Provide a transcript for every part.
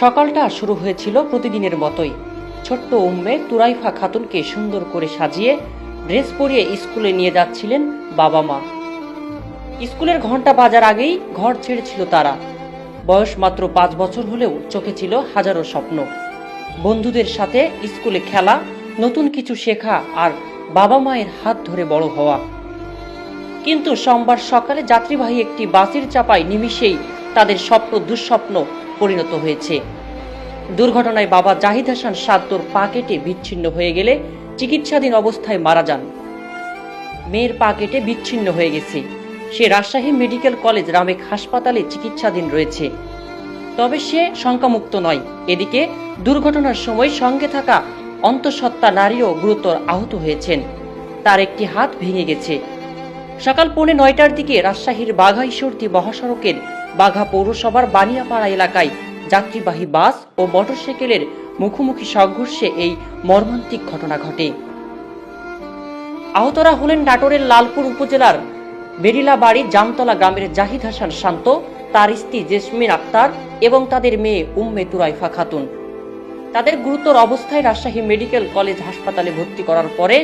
সকালটা শুরু হয়েছিল প্রতিদিনের মতোই। ছোট্ট উম্মে তুরাইফা খাতুনকে সুন্দর করে সাজিয়ে ড্রেস পরিয়ে স্কুলে নিয়ে যাচ্ছিলেন বাবা মা। স্কুলের ঘণ্টা বাজার আগেই ঘর ছেড়েছিল তারা। বয়স মাত্র পাঁচ বছর হলেও চোখে ছিল হাজারো স্বপ্ন। বন্ধুদের সাথে স্কুলে খেলা, নতুন কিছু শেখা আর বাবা মায়ের হাত ধরে বড় হওয়া। কিন্তু সোমবার সকালে যাত্রীবাহী একটি বাসের চাপায় নিমিষেই তাদের স্বপ্ন দুঃস্বপ্ন পরিণত হয়েছে। দুর্ঘটনায় বাবা জাহিদ হাসান সাদ্দর পা কেটে বিচ্ছিন্ন হয়ে গেলে চিকিৎসাধীন অবস্থায় মারা যান। মেয়ের পা কেটে বিচ্ছিন্ন হয়ে গেছে। সে রাজশাহী মেডিকেল কলেজ রামেক হাসপাতালে চিকিৎসাধীন রয়েছে। তবে সে শঙ্কামুক্ত নয়। এদিকে দুর্ঘটনার সময় সঙ্গে থাকা অন্তঃসত্ত্বা নারীও গুরুতর আহত হয়েছেন। তার একটি হাত ভেঙে গেছে। সকাল পৌনে নয়টার দিকে রাজশাহীর বাঘা ঈশ্বরদী মহাসড়কের বাঘা পৌরসভার বানিয়াপাড়া এলাকায় যাত্রীবাহী বাস ও মোটরসাইকেলের মুখোমুখি সংঘর্ষে এই মর্মান্তিক ঘটনা ঘটে। আহতরা হলেন নাটোরের লালপুর উপজেলার বেরিলাবাড়ি জামতলা গ্রামের জাহিদ হাসান শান্ত, তার স্ত্রী জেসমিন আক্তার এবং তাদের মেয়ে উম্মে তুরাইফা খাতুন। তাদের গুরুতর অবস্থায় রাজশাহী মেডিকেল কলেজ হাসপাতালে ভর্তি করার পরে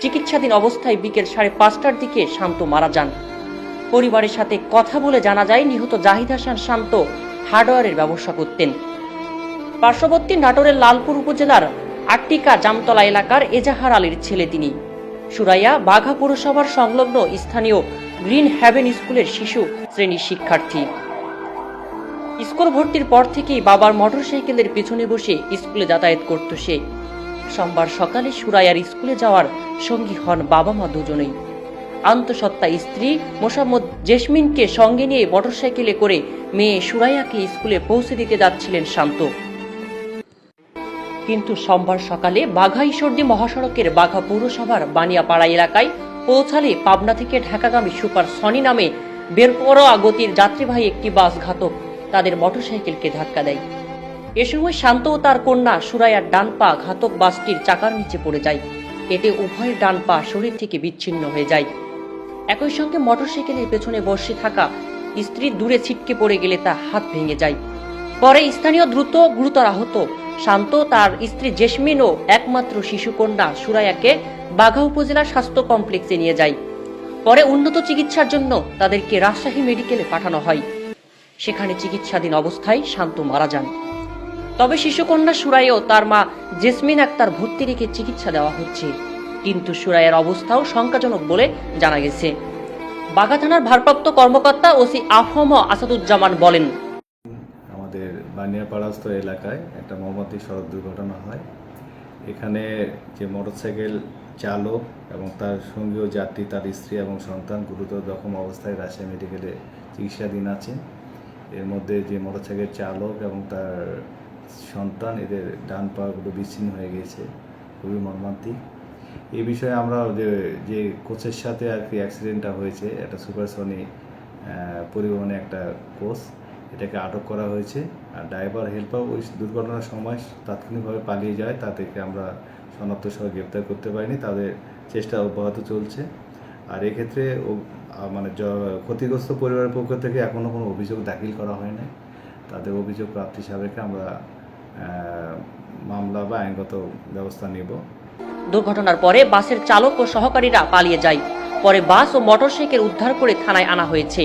চিকিৎসাধীন অবস্থায় বিকেল সাড়ে পাঁচটার দিকে শান্ত মারা যান। পরিবারের সাথে কথা বলে জানা যায়, নিহত জাহিদ হাসান শান্ত হার্ডওয়্যারের ব্যবসা করতেন। পার্শ্ববর্তী নাটোরের লালপুর উপজেলার আটটিকা জামতলা এলাকার এজাহার আলীর ছেলে তিনি। সুরাইয়া বাঘা পৌরসভার সংলগ্ন স্থানীয় গ্রিন হ্যাভেন স্কুলের শিশু শ্রেণির শিক্ষার্থী। স্কুল ভর্তির পর থেকেই বাবার মোটরসাইকেলের পেছনে বসে স্কুলে যাতায়াত করত সে। সোমবার সকালে সুরাইয়ার স্কুলে যাওয়ার সঙ্গী হন বাবা মা দুজনেই। আন্তঃসত্ত্বা স্ত্রী মোসাম্মদ জেসমিনকে সঙ্গে নিয়ে মোটরসাইকেলে করে মেয়ে সুরাইয়াকে স্কুলে পৌঁছে দিতে যাচ্ছিলেন শান্ত। কিন্তু সোমবার সকালে বাঘা ঈশ্বরদী মহাসড়কের বাঘা পৌরসভার বানিয়াপাড়া এলাকায় পৌঁছালে পাবনা থেকে ঢাকাগামী সুপার সনি নামে বের বেরপরোয়া গতির যাত্রীবাহী একটি বাস ঘাতক তাদের মোটরসাইকেলকে ধাক্কা দেয়। এ সময় শান্ত ও তার কন্যা সুরাইয়ার ডান পা ঘাতক বাসটির চাকার নিচে পড়ে যায়। এতে উভয়ের ডান পা শরীর থেকে বিচ্ছিন্ন হয়ে যায়। একই সঙ্গে মোটরসাইকেলের পেছনে বসে থাকা স্ত্রী দূরে ছিটকে পড়ে গেলে তা হাত ভেঙে যায়। পরে স্থানীয় দ্রুত গুরুতর আহত শান্ত, তার স্ত্রী জেসমিন ও একমাত্র শিশুকন্যা সুরায়াকে বাঘা উপজেলা স্বাস্থ্য কমপ্লেক্সে নিয়ে যায়। পরে উন্নত চিকিৎসার জন্য তাদেরকে রাজশাহী মেডিকেলে পাঠানো হয়। সেখানে চিকিৎসাধীন অবস্থায় শান্ত মারা যান। তবে শিশুকন্যা সুরাইও তার মা জেসমিন আক্তার ভর্তি রেখে চিকিৎসা দেওয়া হচ্ছে। কিন্তু সুরাইয়ের অবস্থাও শঙ্কাজনক বলে জানা গেছে। বাঘা থানার ভারপ্রাপ্ত কর্মকর্তা ওসি আফম আসাদুজ্জামান বলেন, আমাদের বানিয়াপাড়াস্থ এলাকায় একটা মর্মান্তিক সড়ক দুর্ঘটনা হয়। এখানে যে মোটরসাইকেল চালক এবং তার সঙ্গীয় যাত্রী, তার স্ত্রী এবং সন্তান গুরুতর জখম অবস্থায় রাজশাহী মেডিকেলে চিকিৎসাধীন আছেন। এর মধ্যে যে মোটরসাইকেল চালক এবং তার সন্তান, এদের ডান পাগুলো বিচ্ছিন্ন হয়ে গিয়েছে, খুবই মর্মান্তিক। এই বিষয়ে আমরা যে যে কোচের সাথে আর কি অ্যাক্সিডেন্টটা হয়েছে, একটা সুপারসনি পরিবহনে একটা কোচ এটাকে আটক করা হয়েছে। আর ড্রাইভার হেল্পার ওই দুর্ঘটনার সময় তাৎক্ষণিকভাবে পালিয়ে যায় তাদেরকে আমরা শনাক্ত সহ গ্রেপ্তার করতে পারিনি, তাদের চেষ্টা অব্যাহত চলছে। আর এক্ষেত্রে মানে ক্ষতিগ্রস্ত পরিবারের পক্ষ থেকে এখনও কোনো অভিযোগ দাখিল করা হয় নাই তাদের অভিযোগ প্রাপ্তি সাপেক্ষে আমরা মামলা বা আইনগত ব্যবস্থা নেব। দুর্ঘটনার পরে বাসের চালক ও সহকারীরা পালিয়ে যায়। পরে বাস ও মোটরসাইকেল উদ্ধার করে থানায় আনা হয়েছে।